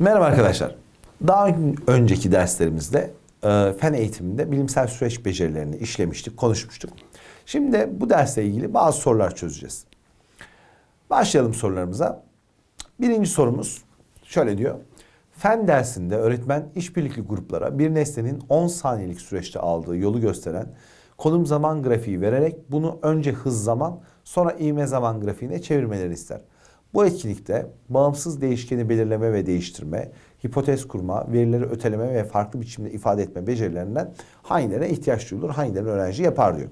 Merhaba arkadaşlar. Daha önceki derslerimizde e, fen eğitiminde bilimsel süreç becerilerini işlemiştik, konuşmuştuk. Şimdi bu dersle ilgili bazı sorular çözeceğiz. Başlayalım sorularımıza. Birinci sorumuz şöyle diyor. Fen dersinde öğretmen işbirlikli gruplara bir nesnenin 10 saniyelik süreçte aldığı yolu gösteren konum zaman grafiği vererek bunu önce hız zaman sonra ivme zaman grafiğine çevirmelerini ister. Bu etkinlikte bağımsız değişkeni belirleme ve değiştirme, hipotez kurma, verileri öteleme ve farklı biçimde ifade etme becerilerinden hangilerine ihtiyaç duyulur, hangilerini öğrenci yapar diyor.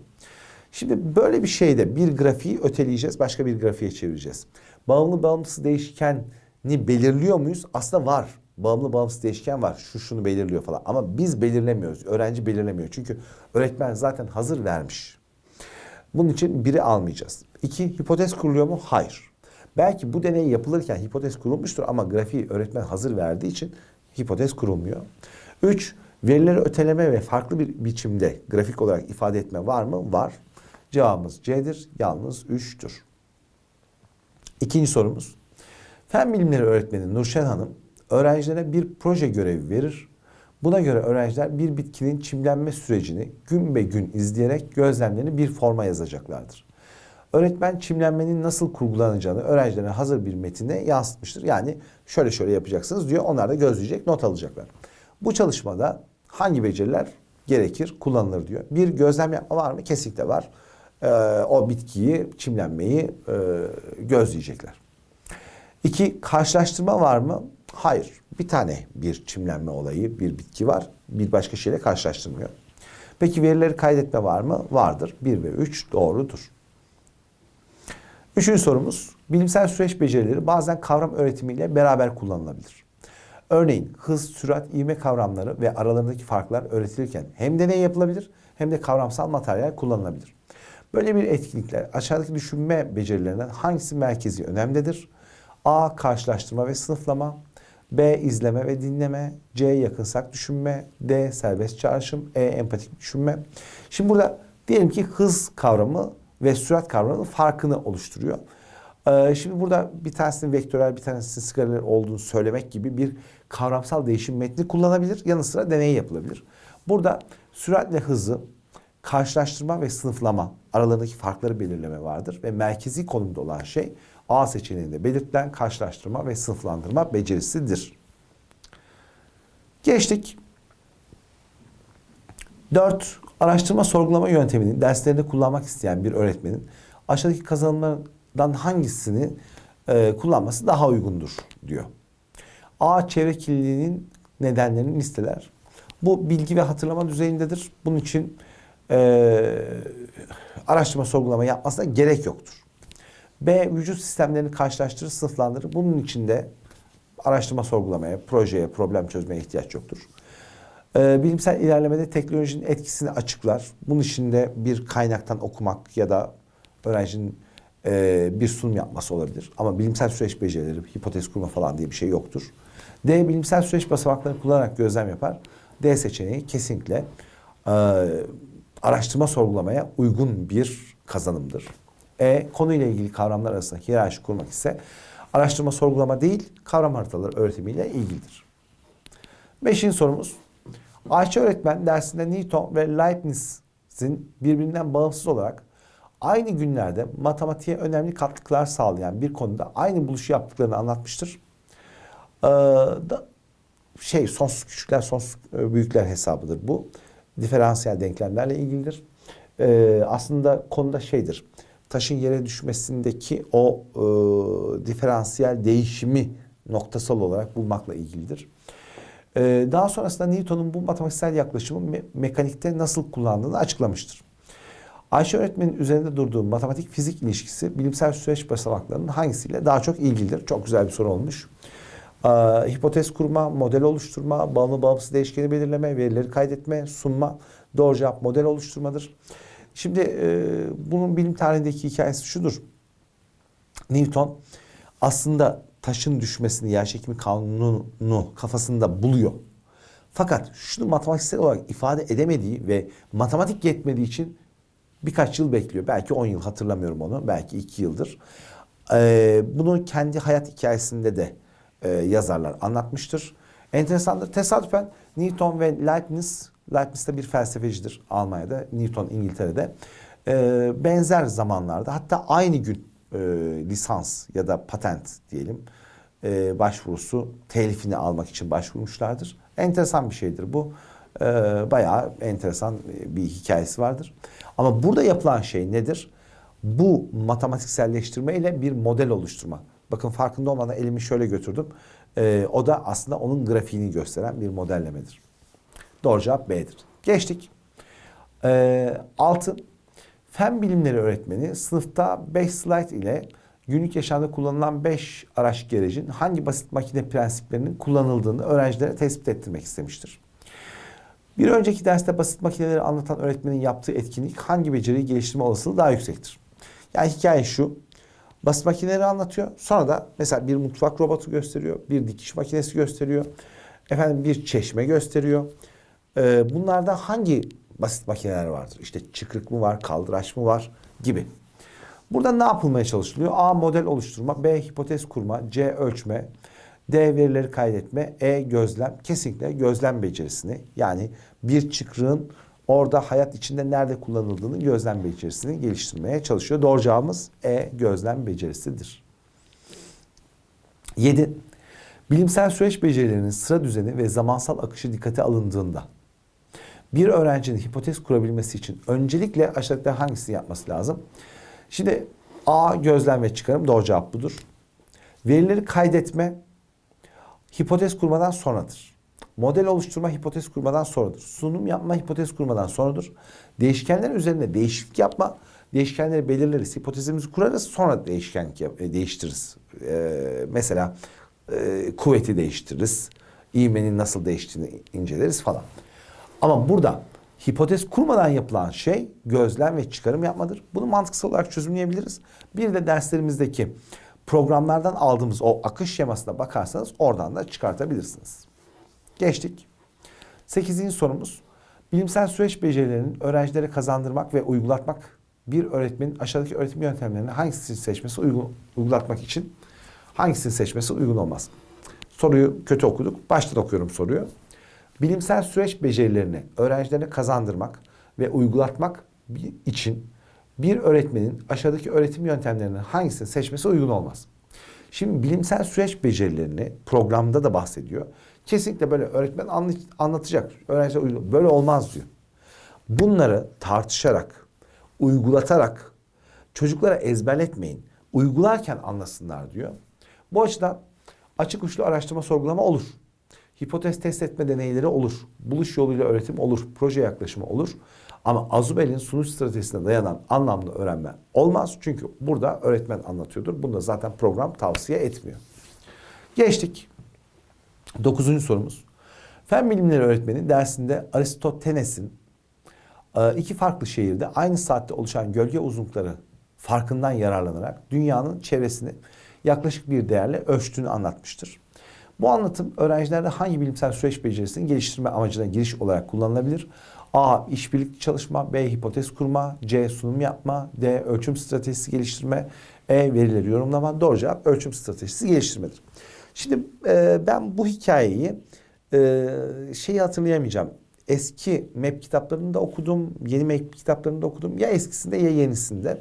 Şimdi böyle bir şeyde bir grafiği öteleyeceğiz, başka bir grafiğe çevireceğiz. Bağımlı bağımsız değişkeni belirliyor muyuz? Aslında var. Bağımlı bağımsız değişken var. Şu şunu belirliyor falan. Ama biz belirlemiyoruz. Öğrenci belirlemiyor. Çünkü öğretmen zaten hazır vermiş. Bunun için biri almayacağız. İki, hipotez kuruluyor mu? Hayır. Belki bu deney yapılırken hipotez kurulmuştur ama grafiği öğretmen hazır verdiği için hipotez kurulmuyor. Üç, verileri öteleme ve farklı bir biçimde grafik olarak ifade etme var mı? Var. Cevabımız C'dir. Yalnız 3'tür. İkinci sorumuz. Fen bilimleri öğretmeni Nurşen Hanım öğrencilere bir proje görevi verir. Buna göre öğrenciler bir bitkinin çimlenme sürecini gün be gün izleyerek gözlemlerini bir forma yazacaklardır. Öğretmen çimlenmenin nasıl kurgulanacağını öğrencilere hazır bir metinde yansıtmıştır. Yani şöyle şöyle yapacaksınız diyor. Onlar da gözleyecek, not alacaklar. Bu çalışmada hangi beceriler gerekir, kullanılır diyor. Bir gözlem yapma var mı? Kesinlikle var. Ee, o bitkiyi, çimlenmeyi e, gözleyecekler. İki, karşılaştırma var mı? Hayır. Bir tane bir çimlenme olayı, bir bitki var. Bir başka şeyle karşılaştırmıyor. Peki verileri kaydetme var mı? Vardır. Bir ve üç doğrudur. Üçüncü sorumuz, bilimsel süreç becerileri bazen kavram öğretimiyle beraber kullanılabilir. Örneğin hız, sürat, ivme kavramları ve aralarındaki farklar öğretilirken hem deney yapılabilir hem de kavramsal materyal kullanılabilir. Böyle bir etkinlikler aşağıdaki düşünme becerilerinden hangisi merkezi önemlidir? A. Karşılaştırma ve sınıflama. B. izleme ve dinleme. C. Yakınsak düşünme. D. Serbest çağrışım. E. Empatik düşünme. Şimdi burada diyelim ki hız kavramı ve sürat kavramının farkını oluşturuyor. Ee, şimdi burada bir tanesinin vektörel bir tanesinin skaler olduğunu söylemek gibi bir kavramsal değişim metni kullanabilir. Yanı sıra deney yapılabilir. Burada süratle hızı karşılaştırma ve sınıflama aralarındaki farkları belirleme vardır ve merkezi konumda olan şey A seçeneğinde belirtilen karşılaştırma ve sınıflandırma becerisidir. Geçtik. 4. Araştırma sorgulama yöntemini derslerinde kullanmak isteyen bir öğretmenin aşağıdaki kazanımlardan hangisini e, kullanması daha uygundur diyor. A. Çevre kirliliğinin nedenlerini listeler. Bu bilgi ve hatırlama düzeyindedir. Bunun için e, araştırma sorgulama yapmasına gerek yoktur. B. Vücut sistemlerini karşılaştırır, sınıflandırır. Bunun için de araştırma sorgulamaya, projeye, problem çözmeye ihtiyaç yoktur. Ee, bilimsel ilerlemede teknolojinin etkisini açıklar. Bunun için de bir kaynaktan okumak ya da öğrencinin e, bir sunum yapması olabilir. Ama bilimsel süreç becerileri, hipotez kurma falan diye bir şey yoktur. D. Bilimsel süreç basamaklarını kullanarak gözlem yapar. D seçeneği kesinlikle e, araştırma sorgulamaya uygun bir kazanımdır. E. Konuyla ilgili kavramlar arasında hiyerarşi kurmak ise araştırma sorgulama değil, kavram haritaları öğretimiyle ilgilidir. Beşinci sorumuz. Ayşe öğretmen dersinde Newton ve Leibniz'in birbirinden bağımsız olarak aynı günlerde matematiğe önemli katkılar sağlayan bir konuda aynı buluşu yaptıklarını anlatmıştır. Ee, da şey sonsuz küçükler sonsuz e, büyükler hesabıdır bu. Diferansiyel denklemlerle ilgilidir. Ee, aslında konuda şeydir. Taşın yere düşmesindeki o e, diferansiyel değişimi noktasal olarak bulmakla ilgilidir. Ee, daha sonrasında Newton'un bu matematiksel yaklaşımı me- mekanikte nasıl kullandığını açıklamıştır. Ayşe öğretmenin üzerinde durduğu matematik fizik ilişkisi bilimsel süreç basamaklarının hangisiyle daha çok ilgilidir? Çok güzel bir soru olmuş. Ee, hipotez kurma, model oluşturma, bağımlı bağımsız değişkeni belirleme, verileri kaydetme, sunma. Doğru cevap model oluşturmadır. Şimdi e, bunun bilim tarihindeki hikayesi şudur. Newton aslında taşın düşmesini, yerçekimi kanununu kafasında buluyor. Fakat şunu matematiksel olarak ifade edemediği ve matematik yetmediği için birkaç yıl bekliyor. Belki 10 yıl hatırlamıyorum onu. Belki 2 yıldır. Ee, bunu kendi hayat hikayesinde de e, yazarlar anlatmıştır. Enteresandır. Tesadüfen Newton ve Leibniz, Leibniz de bir felsefecidir Almanya'da, Newton İngiltere'de. E, benzer zamanlarda hatta aynı gün e, lisans ya da patent diyelim e, başvurusu telifini almak için başvurmuşlardır. Enteresan bir şeydir bu. E, bayağı enteresan bir hikayesi vardır. Ama burada yapılan şey nedir? Bu matematikselleştirme ile bir model oluşturma. Bakın farkında olmadan elimi şöyle götürdüm. E, o da aslında onun grafiğini gösteren bir modellemedir. Doğru cevap B'dir. Geçtik. E, altı. Fen bilimleri öğretmeni sınıfta 5 slide ile günlük yaşamda kullanılan 5 araç gerecin hangi basit makine prensiplerinin kullanıldığını öğrencilere tespit ettirmek istemiştir. Bir önceki derste basit makineleri anlatan öğretmenin yaptığı etkinlik hangi beceriyi geliştirme olasılığı daha yüksektir? Yani hikaye şu. Basit makineleri anlatıyor. Sonra da mesela bir mutfak robotu gösteriyor. Bir dikiş makinesi gösteriyor. Efendim bir çeşme gösteriyor. Ee, bunlarda hangi basit makineler vardır? İşte çıkrık mı var, kaldıraç mı var gibi. Burada ne yapılmaya çalışılıyor? A. Model oluşturma. B. Hipotez kurma. C. Ölçme. D. Verileri kaydetme. E. Gözlem. Kesinlikle gözlem becerisini yani bir çıkrığın orada hayat içinde nerede kullanıldığını gözlem becerisini geliştirmeye çalışıyor. Doğru cevabımız E. Gözlem becerisidir. 7. Bilimsel süreç becerilerinin sıra düzeni ve zamansal akışı dikkate alındığında bir öğrencinin hipotez kurabilmesi için öncelikle aşağıdaki hangisini yapması lazım? Şimdi A gözlem ve çıkarım doğru cevap budur. Verileri kaydetme hipotez kurmadan sonradır. Model oluşturma hipotez kurmadan sonradır. Sunum yapma hipotez kurmadan sonradır. Değişkenler üzerinde değişiklik yapma, değişkenleri belirleriz, hipotezimizi kurarız, sonra değişkenlik yap- e, değiştiririz. Ee, mesela e, kuvveti değiştiririz, ivmenin nasıl değiştiğini inceleriz falan. Ama burada hipotez kurmadan yapılan şey gözlem ve çıkarım yapmadır. Bunu mantıksal olarak çözümleyebiliriz. Bir de derslerimizdeki programlardan aldığımız o akış şemasına bakarsanız oradan da çıkartabilirsiniz. Geçtik. Sekizinci sorumuz. Bilimsel süreç becerilerinin öğrencilere kazandırmak ve uygulatmak bir öğretmenin aşağıdaki öğretim yöntemlerini hangisini seçmesi uygun, uygulatmak için hangisini seçmesi uygun olmaz? Soruyu kötü okuduk. Baştan okuyorum soruyu. Bilimsel süreç becerilerini öğrencilerine kazandırmak ve uygulatmak için bir öğretmenin aşağıdaki öğretim yöntemlerinden hangisini seçmesi uygun olmaz. Şimdi bilimsel süreç becerilerini programda da bahsediyor. Kesinlikle böyle öğretmen anlatacak. Öğrenciler uygula- böyle olmaz diyor. Bunları tartışarak, uygulatarak çocuklara ezberletmeyin. Uygularken anlasınlar diyor. Bu açıdan açık uçlu araştırma sorgulama olur. Hipotez test etme deneyleri olur. Buluş yoluyla öğretim olur. Proje yaklaşımı olur. Ama Azubel'in sunuş stratejisine dayanan anlamlı öğrenme olmaz. Çünkü burada öğretmen anlatıyordur. Bunu da zaten program tavsiye etmiyor. Geçtik. Dokuzuncu sorumuz. Fen bilimleri öğretmeni dersinde Aristoteles'in e, iki farklı şehirde aynı saatte oluşan gölge uzunlukları farkından yararlanarak dünyanın çevresini yaklaşık bir değerle ölçtüğünü anlatmıştır. Bu anlatım öğrencilerde hangi bilimsel süreç becerisini geliştirme amacına giriş olarak kullanılabilir? A. İşbirlikli çalışma. B. Hipotez kurma. C. Sunum yapma. D. Ölçüm stratejisi geliştirme. E. Verileri yorumlama. Doğru cevap ölçüm stratejisi geliştirmedir. Şimdi e, ben bu hikayeyi e, şeyi hatırlayamayacağım. Eski map kitaplarında okudum, yeni map kitaplarında okudum. Ya eskisinde ya yenisinde.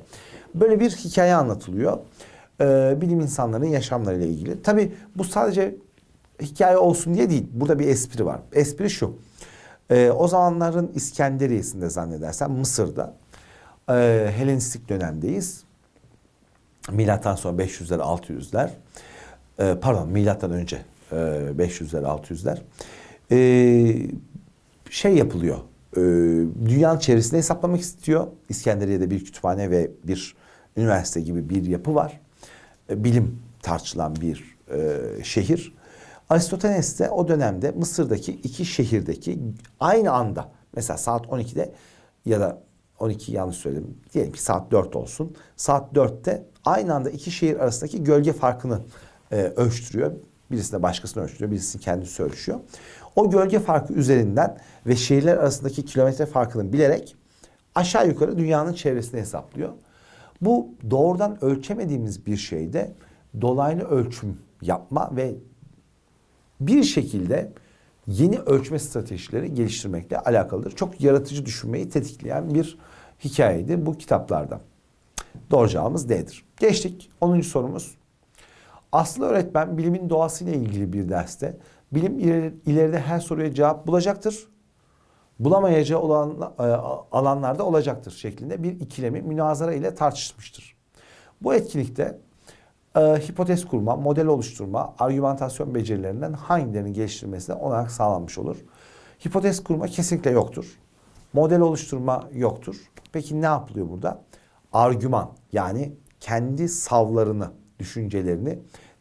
Böyle bir hikaye anlatılıyor. E, bilim insanlarının yaşamlarıyla ilgili. Tabii bu sadece hikaye olsun diye değil. Burada bir espri var. Espri şu. E, o zamanların İskenderiyesinde zannedersem Mısır'da e, Helenistik dönemdeyiz. Milattan sonra 500'ler 600'ler. E, pardon milattan önce e, 500'ler 600'ler. E, şey yapılıyor. E, dünyanın çevresini hesaplamak istiyor. İskenderiye'de bir kütüphane ve bir üniversite gibi bir yapı var. E, bilim tartışılan bir e, şehir. Aristoteles de o dönemde Mısır'daki iki şehirdeki aynı anda mesela saat 12'de ya da 12 yanlış söyledim. Diyelim ki saat 4 olsun. Saat 4'te aynı anda iki şehir arasındaki gölge farkını e, ölçtürüyor. Birisi de başkasını ölçtürüyor, birisi kendisi ölçüyor. O gölge farkı üzerinden ve şehirler arasındaki kilometre farkını bilerek aşağı yukarı dünyanın çevresini hesaplıyor. Bu doğrudan ölçemediğimiz bir şeyde dolaylı ölçüm yapma ve bir şekilde yeni ölçme stratejileri geliştirmekle alakalıdır. Çok yaratıcı düşünmeyi tetikleyen bir hikayeydi bu kitaplarda. Doğru cevabımız D'dir. Geçtik 10. sorumuz. Aslı öğretmen bilimin doğasıyla ilgili bir derste bilim ileri- ileride her soruya cevap bulacaktır. Bulamayacağı olan e, alanlarda olacaktır şeklinde bir ikilemi münazara ile tartışmıştır. Bu etkinlikte e, hipotez kurma, model oluşturma, argümantasyon becerilerinden hangilerinin geliştirilmesine olanak sağlanmış olur? Hipotez kurma kesinlikle yoktur. Model oluşturma yoktur. Peki ne yapılıyor burada? Argüman yani kendi savlarını, düşüncelerini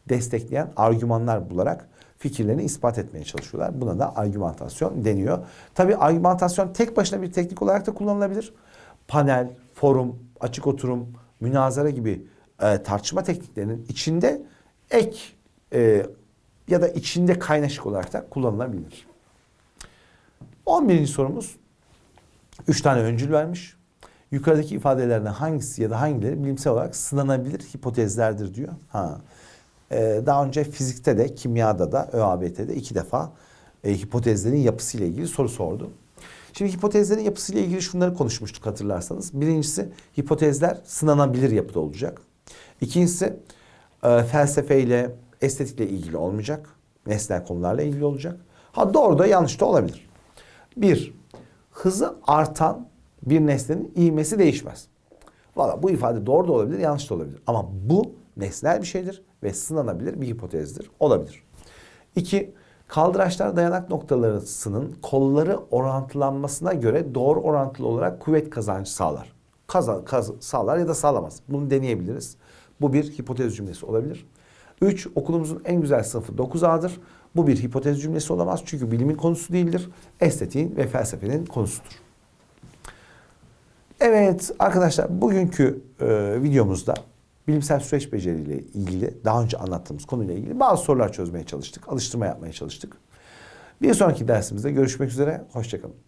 destekleyen argümanlar bularak fikirlerini ispat etmeye çalışıyorlar. Buna da argümantasyon deniyor. Tabii argümantasyon tek başına bir teknik olarak da kullanılabilir. Panel, forum, açık oturum, münazara gibi e, tartışma tekniklerinin içinde ek e, ya da içinde kaynaşık olarak da kullanılabilir. 11. sorumuz. Üç tane öncül vermiş. Yukarıdaki ifadelerden hangisi ya da hangileri bilimsel olarak sınanabilir hipotezlerdir diyor. Ha. Ee, daha önce fizikte de kimyada da ÖABT'de iki defa e, hipotezlerin yapısıyla ilgili soru sordu. Şimdi hipotezlerin yapısıyla ilgili şunları konuşmuştuk hatırlarsanız. Birincisi hipotezler sınanabilir yapıda olacak. İkincisi e, felsefeyle, estetikle ilgili olmayacak. Nesnel konularla ilgili olacak. Ha doğru da yanlış da olabilir. Bir, hızı artan bir nesnenin ivmesi değişmez. Valla bu ifade doğru da olabilir, yanlış da olabilir. Ama bu nesnel bir şeydir ve sınanabilir bir hipotezdir. Olabilir. İki, kaldıraçlar dayanak noktalarının kolları orantılanmasına göre doğru orantılı olarak kuvvet kazancı sağlar. Kaza, kaz, sağlar ya da sağlamaz. Bunu deneyebiliriz. Bu bir hipotez cümlesi olabilir. Üç, okulumuzun en güzel sınıfı 9A'dır. Bu bir hipotez cümlesi olamaz çünkü bilimin konusu değildir. Estetiğin ve felsefenin konusudur. Evet arkadaşlar bugünkü e, videomuzda bilimsel süreç beceriyle ilgili daha önce anlattığımız konuyla ilgili bazı sorular çözmeye çalıştık. Alıştırma yapmaya çalıştık. Bir sonraki dersimizde görüşmek üzere. Hoşçakalın.